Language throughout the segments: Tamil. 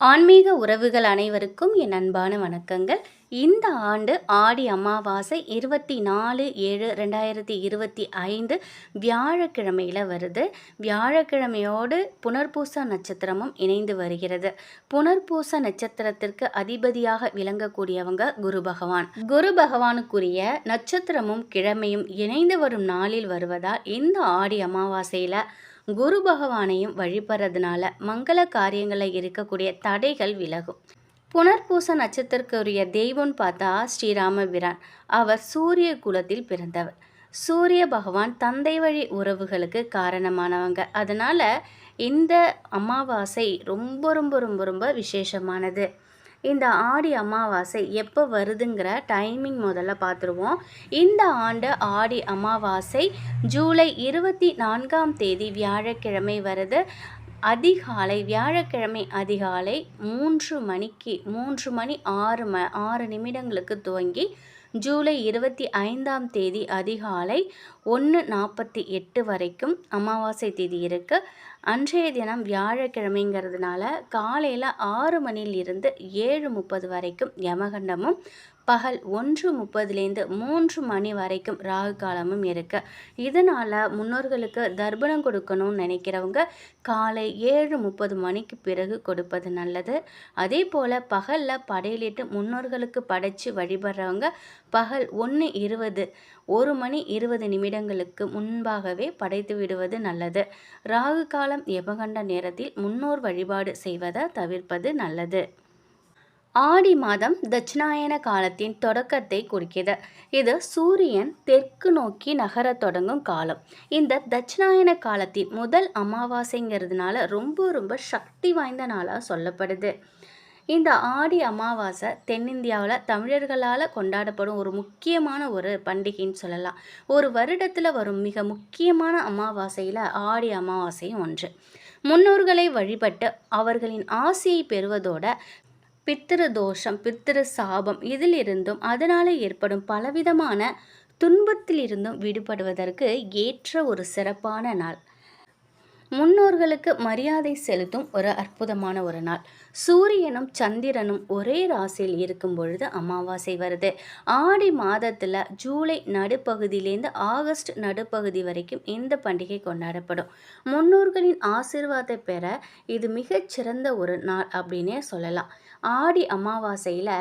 ஆன்மீக உறவுகள் அனைவருக்கும் என் அன்பான வணக்கங்கள். இந்த ஆண்டு ஆடி அமாவாசை இருபத்தி நாலு ஏழு ரெண்டாயிரத்தி இருபத்தி ஐந்து வியாழக்கிழமையில் வருது. வியாழக்கிழமையோடு புனர்பூச நட்சத்திரமும் இணைந்து வருகிறது. புனர்பூச நட்சத்திரத்திற்கு அதிபதியாக விளங்கக்கூடியவங்க குரு பகவான். குரு பகவானுக்குரிய நட்சத்திரமும் கிழமையும் இணைந்து வரும் நாளில் வருவதால் இந்த ஆடி அமாவாசையில் குரு பகவானையும் வழிபடுறதுனால மங்கள காரியங்களில் இருக்கக்கூடிய தடைகள் விலகும். புனர்பூச நட்சத்திரக்குரிய தெய்வம்னு பார்த்தா ஸ்ரீராமபிரான் அவர் சூரிய குலத்தில் பிறந்தவர். சூரிய பகவான் தந்தை வழி உறவுகளுக்கு காரணமானவங்க. அதனால் இந்த அமாவாசை ரொம்ப ரொம்ப ரொம்ப ரொம்ப விசேஷமானது. இந்த ஆடி அமாவாசை எப்போ வருதுங்கிற டைமிங் முதல்ல பார்த்துருவோம். இந்த ஆண்டு ஆடி அமாவாசை ஜூலை இருபத்தி நான்காம் தேதி வியாழக்கிழமை வருது. அதிகாலை வியாழக்கிழமை அதிகாலை மூன்று மணிக்கு மூன்று மணி ஆறு ம ஆறு நிமிடங்களுக்கு துவங்கி ஜூலை இருபத்தி ஐந்தாம் தேதி அதிகாலை ஒன்று நாற்பத்தி எட்டு வரைக்கும் அமாவாசை தேதி இருக்குது அன்றைய தினம் வியாழக்கிழமைங்கிறதுனால காலையில் ஆறு மணிலிருந்து ஏழு முப்பது வரைக்கும் யமகண்டமும் பகல் ஒன்று முப்பதுலேருந்து மூன்று மணி வரைக்கும் ராகு காலமும் இருக்குது இதனால் முன்னோர்களுக்கு தர்ப்பணம் கொடுக்கணும்னு நினைக்கிறவங்க காலை ஏழு முப்பது மணிக்கு பிறகு கொடுப்பது நல்லது. அதே போல் பகலில் படையலிட்டு முன்னோர்களுக்கு படைச்சு வழிபடுறவங்க பகல் ஒன்று இருபது ஒரு மணி இருபது நிமிடங்களுக்கு முன்பாகவே படைத்து விடுவது நல்லது. ராகு காலம் எபகண்ட நேரத்தில் முன்னோர் வழிபாடு செய்வதை தவிர்ப்பது நல்லது. ஆடி மாதம் தட்சிணாயன காலத்தின் தொடக்கத்தை குறிக்கிறது. இது சூரியன் தெற்கு நோக்கி நகரத் தொடங்கும் காலம். இந்த தட்சிணாயன காலத்தின் முதல் அமாவாசைங்கிறதுனால ரொம்ப ரொம்ப சக்தி வாய்ந்த நாளாக சொல்லப்படுது. இந்த ஆடி அமாவாசை தென்னிந்தியாவில் தமிழர்களால் கொண்டாடப்படும் ஒரு முக்கியமான ஒரு பண்டிகைன்னு சொல்லலாம். ஒரு வருடத்தில் வரும் மிக முக்கியமான அமாவாசையில் ஆடி அமாவாசையும் ஒன்று. முன்னோர்களை வழிபட்டு அவர்களின் ஆசையை பெறுவதோட பித்திரு தோஷம் பித்திரு சாபம் இதிலிருந்தும் அதனால் ஏற்படும் பலவிதமான துன்பத்திலிருந்தும் விடுபடுவதற்கு ஏற்ற ஒரு சிறப்பான நாள். முன்னோர்களுக்கு மரியாதை செலுத்தும் ஒரு அற்புதமான ஒரு நாள். சூரியனும் சந்திரனும் ஒரே ராசியில் இருக்கும் பொழுது அமாவாசை வருது. ஆடி மாதத்தில் ஜூலை நடுப்பகுதியிலேருந்து ஆகஸ்ட் நடுப்பகுதி வரைக்கும் இந்த பண்டிகை கொண்டாடப்படும். முன்னோர்களின் ஆசிர்வாதத்தை பெற இது மிகச்சிறந்த ஒரு நாள் அப்படின்னே சொல்லலாம். ஆடி அமாவாசையில்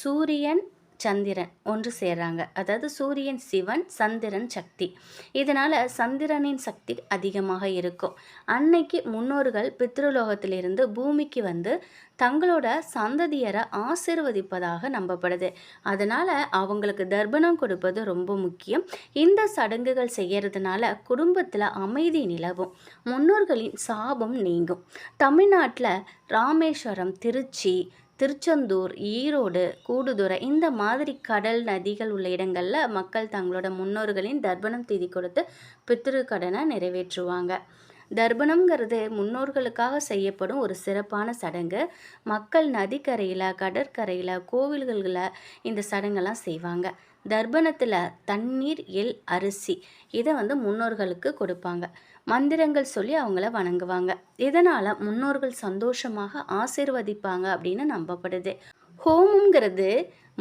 சூரியன் சந்திரன் ஒன்று சேர்றாங்க. அதாவது சூரியன் சிவன் சந்திரன் சக்தி. இதனால் சந்திரனின் சக்தி அதிகமாக இருக்கும். அன்னைக்கு முன்னோர்கள் பித்ருலோகத்திலிருந்து பூமிக்கு வந்து தங்களோட சந்ததியரை ஆசிர்வதிப்பதாக நம்பப்படுது. அதனால் அவங்களுக்கு தர்ப்பணம் கொடுப்பது ரொம்ப முக்கியம். இந்த சடங்குகள் செய்கிறதுனால குடும்பத்தில் அமைதி நிலவும். முன்னோர்களின் சாபம் நீங்கும். தமிழ்நாட்டில் ராமேஸ்வரம் திருச்சி திருச்செந்தூர் ஈரோடு கூடுதுறை இந்த மாதிரி கடல் நதிகள் உள்ள இடங்களில் மக்கள் தங்களோட முன்னோர்களின் தர்ப்பணம் தேதி கொடுத்து பித்திரு கடனை நிறைவேற்றுவாங்க. தர்ப்பணம்ங்கிறது முன்னோர்களுக்காக செய்யப்படும் ஒரு சிறப்பான சடங்கு. மக்கள் நதிக்கரையில் கடற்கரையில் கோவில்களில் இந்த சடங்கெல்லாம் செய்வாங்க. தர்ப்பணத்தில் தண்ணீர் எல் அரிசி இதை வந்து முன்னோர்களுக்கு கொடுப்பாங்க. மந்திரங்கள் சொல்லி அவங்கள வணங்குவாங்க. இதனால் முன்னோர்கள் சந்தோஷமாக ஆசிர்வதிப்பாங்க அப்படின்னு நம்பப்படுது. ஹோமங்கிறது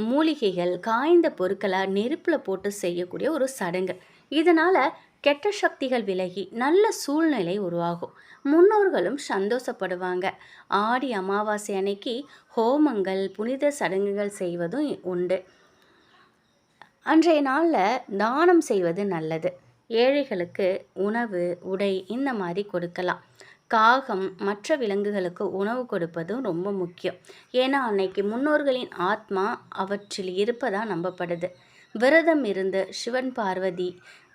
மூலிகைகள் காய்ந்த பொருட்களை நெருப்பில் போட்டு செய்யக்கூடிய ஒரு சடங்கு. இதனால் கெட்ட சக்திகள் விலகி நல்ல சூழ்நிலை உருவாகும். முன்னோர்களும் சந்தோஷப்படுவாங்க. ஆடி அமாவாசை அன்னைக்கு ஹோமங்கள் புனித சடங்குகள் செய்வதும் உண்டு. அன்றைய நாளில் தானம் செய்வது நல்லது. ஏழைகளுக்கு உணவு உடை இந்த மாதிரி கொடுக்கலாம். காகம் மற்ற விலங்குகளுக்கு உணவு கொடுப்பதும் ரொம்ப முக்கியம். ஏன்னா அன்னைக்கு முன்னோர்களின் ஆத்மா அவற்றில் இருப்பதாக நம்பப்படுது. விரதம் இருந்து சிவன் பார்வதி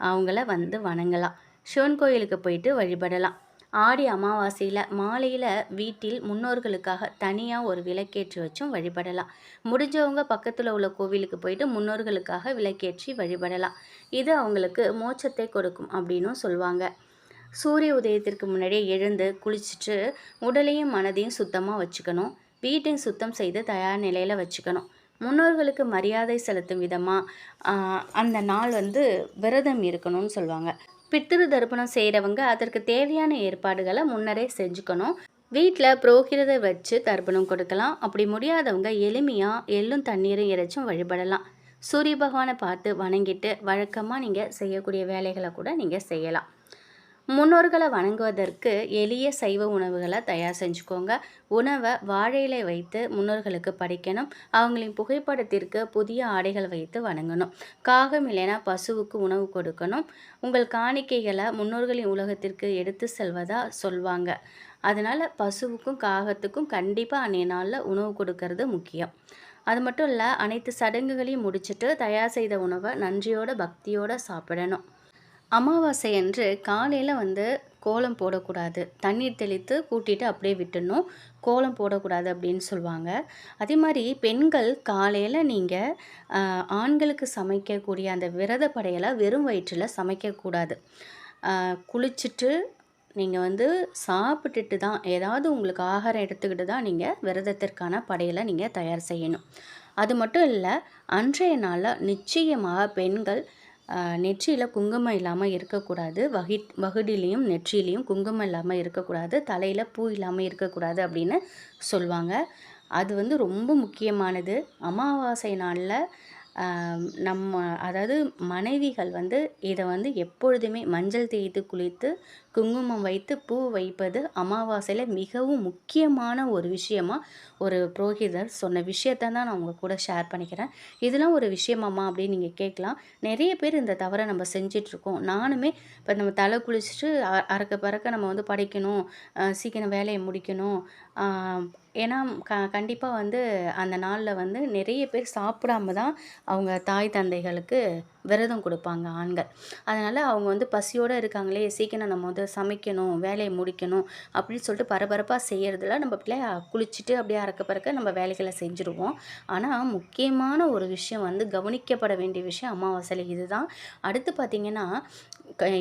அவங்கள வந்து வணங்கலாம். சிவன் கோயிலுக்கு போயிட்டு வழிபடலாம். ஆடி அமாவாசையில் மாலையில் வீட்டில் முன்னோர்களுக்காக தனியாக ஒரு விளக்கேற்றி வச்சும் வழிபடலாம். முடிஞ்சவங்க பக்கத்தில் உள்ள கோவிலுக்கு போயிட்டு முன்னோர்களுக்காக விளக்கேற்றி வழிபடலாம். இது அவங்களுக்கு மோட்சத்தை கொடுக்கும் அப்படின்னும் சொல்லுவாங்க சூரிய உதயத்திற்கு முன்னாடியே எழுந்து குளிச்சுட்டு உடலையும் மனதையும் சுத்தமாக வச்சுக்கணும். வீட்டையும் சுத்தம் செய்து தயார் நிலையில் வச்சுக்கணும். முன்னோர்களுக்கு மரியாதை செலுத்தும் விதமாக அந்த நாள் வந்து விரதம் இருக்கணும்னு சொல்லுவாங்க. பித்திரு தர்ப்பணம் செய்கிறவங்க அதற்கு தேவையான ஏற்பாடுகளை முன்னரே செஞ்சுக்கணும். வீட்டில் புரோகிரத வச்சு தர்ப்பணம் கொடுக்கலாம். அப்படி முடியாதவங்க எளிமையாக எள்ளும் தண்ணீரும் இறைச்சும் வழிபடலாம். சூரிய பகவானை பார்த்து வணங்கிட்டு வழக்கமாக நீங்கள் செய்யக்கூடிய வேலைகளை கூட நீங்கள் செய்யலாம். முன்னோர்களை வணங்குவதற்கு எளிய சைவ உணவுகளை தயார் செஞ்சுக்கோங்க. உணவை வாழையிலை வைத்து முன்னோர்களுக்கு படைக்கணும். அவங்களின் புகைப்படத்திற்கு புதிய ஆடைகள் வைத்து வணங்கணும். காகம் இல்லைனா பசுவுக்கு உணவு கொடுக்கணும். உங்கள் காணிக்கைகளை முன்னோர்களின் உலகத்திற்கு எடுத்து செல்வதா சொல்வாங்க. அதனால் பசுவுக்கும் காகத்துக்கும் கண்டிப்பாக அன்றைய நாளில் உணவு கொடுக்கறது முக்கியம். அது மட்டும் இல்லை அனைத்து சடங்குகளையும் முடிச்சுட்டு தயார் செய்த உணவை நன்றியோட பக்தியோட சாப்பிடணும். அமாவாசை அன்று காலையில் வந்து கோலம் போடக்கூடாது. தண்ணீர் தெளித்து கூட்டிட்டு அப்படியே விட்டுடணும். கோலம் போடக்கூடாது அப்படின்னு சொல்லுவாங்க. அதே மாதிரி பெண்கள் காலையில் நீங்கள் ஆண்களுக்கு சமைக்கக்கூடிய அந்த விரத படையலை வெறும் வயிற்றில் சமைக்கக்கூடாது. குளிச்சுட்டு நீங்கள் வந்து சாப்பிட்டுட்டு தான் ஏதாவது உங்களுக்கு ஆகாரம் எடுத்துக்கிட்டு தான் நீங்கள் விரதத்திற்கான படையலை நீங்கள் தயார் செய்யணும். அது மட்டும் இல்லை அன்றைய நாளில் நிச்சயமாக பெண்கள் நெற்றியில் குங்குமம் இல்லாமல் இருக்கக்கூடாது. வகி வகுடிலையும் நெற்றிலையும் குங்குமம் இல்லாமல் இருக்கக்கூடாது. தலையில் பூ இல்லாமல் இருக்கக்கூடாது அப்படின்னு சொல்லுவாங்க அது வந்து ரொம்ப முக்கியமானது. அமாவாசை நாளில் நம்ம அதாவது மனைவிகள் வந்து இதை வந்து எப்பொழுதுமே மஞ்சள் தேய்த்து குளித்து குங்குமம் வைத்து பூ வைப்பது அமாவாசையில் மிகவும் முக்கியமான ஒரு விஷயமா ஒரு புரோகிதர் சொன்ன விஷயத்த தான் நான் உங்கள் கூட ஷேர் பண்ணிக்கிறேன். இதெல்லாம் ஒரு விஷயமாம்மா அப்படின்னு நீங்கள் கேட்கலாம். நிறைய பேர் இந்த தவறை நம்ம செஞ்சிட்ருக்கோம் நானுமே இப்போ நம்ம தலை குளிச்சுட்டு அ- அறக்க பறக்க நம்ம வந்து படைக்கணும். சீக்கிரம் வேலையை முடிக்கணும். ஏன்னா க கண்டிப்பாக வந்து அந்த நாளில் வந்து நிறைய பேர் சாப்பிடாம தான் அவங்க தாய் தந்தைகளுக்கு விரதம் கொடுப்பாங்க ஆண்கள். அதனால் அவங்க வந்து பசியோடு இருக்காங்களே சீக்கிரம் நம்ம வந்து சமைக்கணும் வேலையை முடிக்கணும் அப்படின்னு சொல்லிட்டு பரபரப்பாக செய்கிறதுல நம்ம பிள்ளை குளிச்சுட்டு அப்படியே அறக்க பறக்க நம்ம வேலைகளை செஞ்சுருவோம். ஆனால் முக்கியமான ஒரு விஷயம் வந்து கவனிக்கப்பட வேண்டிய விஷயம் அமாவாசையில் இதுதான். அடுத்து பார்த்திங்கன்னா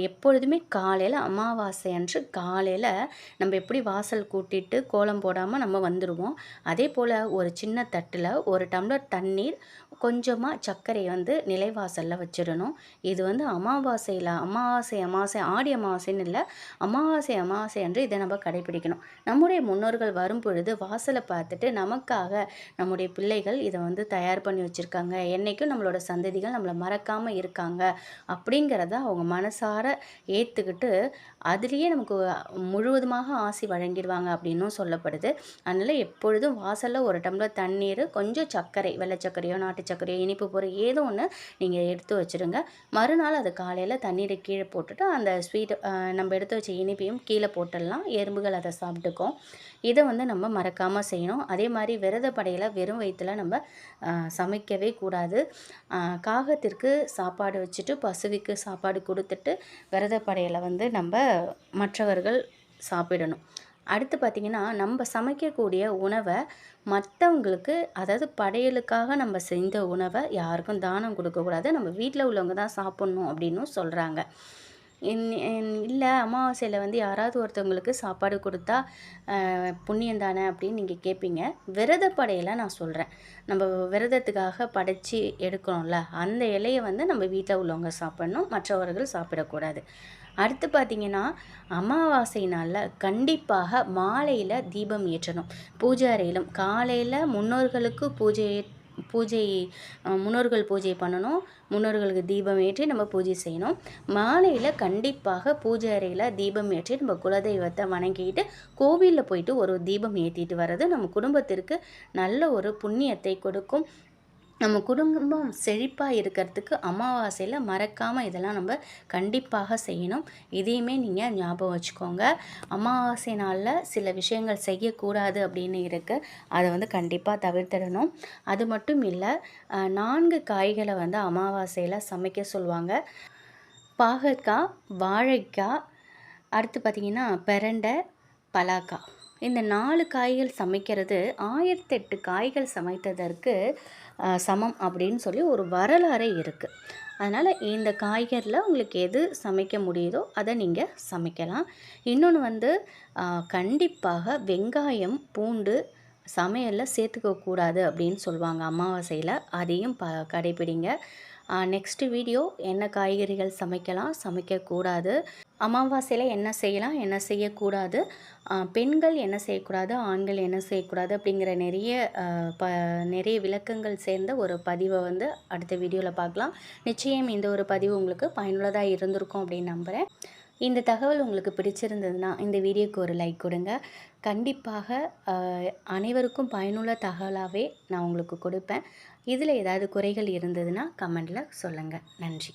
எப்பொழுதுமே காலையில் அமாவாசை அன்று காலையில் நம்ம எப்படி வாசல் கூட்டிட்டு கோலம் போடாமல் நம்ம வந்துடுவோம் அதே போல் ஒரு சின்ன தட்டில் ஒரு டம்ளர் தண்ணீர் கொஞ்சமாக சர்க்கரையை வந்து நிலைவாசலில் வச்சு வச்சிடணும். இது வந்து அமாவாசையில் அமாவாசை அமாவாசை ஆடி அமாவாசைன்னு இல்லை அமாவாசை அமாவாசை என்று இதை நம்ம கடைபிடிக்கணும். நம்முடைய முன்னோர்கள் வரும் பொழுது வாசலை பார்த்துட்டு நமக்காக நம்முடைய பிள்ளைகள் இதை வந்து தயார் பண்ணி வச்சுருக்காங்க. என்றைக்கும் நம்மளோட சந்ததிகள் நம்மளை மறக்காமல் இருக்காங்க அப்படிங்கிறத அவங்க மனசார ஏற்றுக்கிட்டு அதுலேயே நமக்கு முழுவதுமாக ஆசி வழங்கிடுவாங்க அப்படின்னும் சொல்லப்படுது. அதனால் எப்பொழுதும் வாசலில் ஒரு டம்ளர் தண்ணீர் கொஞ்சம் சர்க்கரை வெள்ளை சர்க்கரையோ நாட்டு சர்க்கரையோ இனிப்பு பொருள் ஏதோ ஒன்று நீங்கள் எடுத்து வச்சுருங்க. மறுநாள் அது காலையில் தண்ணீரை கீழே போட்டுட்டு அந்த ஸ்வீட் நம்ம எடுத்து வச்ச இனிப்பையும் கீழே போட்டுடலாம். எறும்புகள் அதை சாப்பிட்டுக்கும். இதை வந்து நம்ம மறக்காமல் செய்யணும். அதே மாதிரி விரத படையில் வெறும் வயிற்றில் நம்ம சமைக்கவே கூடாது. காகத்திற்கு சாப்பாடு வச்சுட்டு பசுவிக்கு சாப்பாடு கொடுத்துட்டு விரத படையில் வந்து நம்ம மற்றவர்கள் சாப்பிடணும். அடுத்து பார்த்திங்கன்னா நம்ம சமைக்கக்கூடிய உணவை மற்றவங்களுக்கு அதாவது படையலுக்காக நம்ம செஞ்ச உணவை யாருக்கும் தானம் கொடுக்கக்கூடாது நம்ம வீட்டில் உள்ளவங்க தான் சாப்பிட்ணும் அப்படின்னும் சொல்கிறாங்க இல்லை அமாவாசையில் வந்து யாராவது ஒருத்தவங்களுக்கு சாப்பாடு கொடுத்தா புண்ணியம் தானே அப்படின்னு நீங்கள் கேட்பீங்க விரத படையலை நான் சொல்கிறேன் நம்ம விரதத்துக்காக படைச்சி எடுக்கிறோம்ல அந்த இலையை வந்து நம்ம வீட்டில் உள்ளவங்க சாப்பிடணும். மற்றவர்கள் சாப்பிடக்கூடாது. அடுத்து பார்த்தீங்கன்னா அமாவாசை நாளில் கண்டிப்பாக மாலையில் தீபம் ஏற்றணும். பூஜை அறையிலும் காலையில் முன்னோர்களுக்கு பூஜை பூஜை முன்னோர்கள் பூஜை பண்ணணும். முன்னோர்களுக்கு தீபம் ஏற்றி நம்ம பூஜை செய்யணும். மாலையில் கண்டிப்பாக பூஜை அறையில் தீபம் ஏற்றி நம்ம குலதெய்வத்தை வணங்கிட்டு கோவிலில் போயிட்டு ஒரு தீபம் ஏற்றிட்டு வர்றது நம்ம குடும்பத்திற்கு நல்ல ஒரு புண்ணியத்தை கொடுக்கும். நம்ம குடும்பம் செழிப்பாக இருக்கிறதுக்கு அமாவாசையில் மறக்காமல் இதெல்லாம் நம்ம கண்டிப்பாக செய்யணும். இதையுமே நீங்கள் ஞாபகம் வச்சுக்கோங்க. அமாவாசை நாளில் சில விஷயங்கள் செய்யக்கூடாது அப்படின்னு இருக்குது அதை வந்து கண்டிப்பாக தவிர்த்திடணும். அது மட்டும் இல்லை நான்கு காய்களை வந்து அமாவாசையில் சமைக்க சொல்லுவாங்க. பாகற்காய் வாழைக்காய் அடுத்து பார்த்திங்கன்னா பிரண்டை பலாக்காய் இந்த நாலு காய்கள் சமைக்கிறது ஆயிரத்தெட்டு காய்கள் சமைத்ததற்கு சமம் அப்படின்னு சொல்லி ஒரு வரலாறு இருக்குது அதனால் இந்த காய்கறியில் உங்களுக்கு எது சமைக்க முடியுதோ அதை நீங்கள் சமைக்கலாம். இன்னொன்று வந்து கண்டிப்பாக வெங்காயம் பூண்டு சமையலில் சேர்த்துக்க கூடாது அப்படின்னு சொல்லுவாங்க அமாவாசையில். அதையும் ப கடைப்பிடிங்க. நெக்ஸ்ட்டு வீடியோ என்ன காய்கறிகள் சமைக்கலாம் சமைக்கக்கூடாது. அமாவாசையில் என்ன செய்யலாம் என்ன செய்யக்கூடாது பெண்கள் என்ன செய்யக்கூடாது ஆண்கள் என்ன செய்யக்கூடாது அப்படிங்கிற நிறைய ப நிறைய விளக்கங்கள் சேர்ந்த ஒரு பதிவை வந்து அடுத்த வீடியோவில் பார்க்கலாம். நிச்சயம் இந்த ஒரு பதிவு உங்களுக்கு பயனுள்ளதாக இருந்திருக்கும் அப்படின்னு நம்புகிறேன் இந்த தகவல் உங்களுக்கு பிடிச்சிருந்ததுன்னா இந்த வீடியோக்கு ஒரு லைக் கொடுங்க. கண்டிப்பாக அனைவருக்கும் பயனுள்ள தகவலாகவே நான் உங்களுக்கு கொடுப்பேன். இதில் ஏதாவது குறைகள் இருந்ததுன்னா கமெண்டில் சொல்லுங்கள். நன்றி.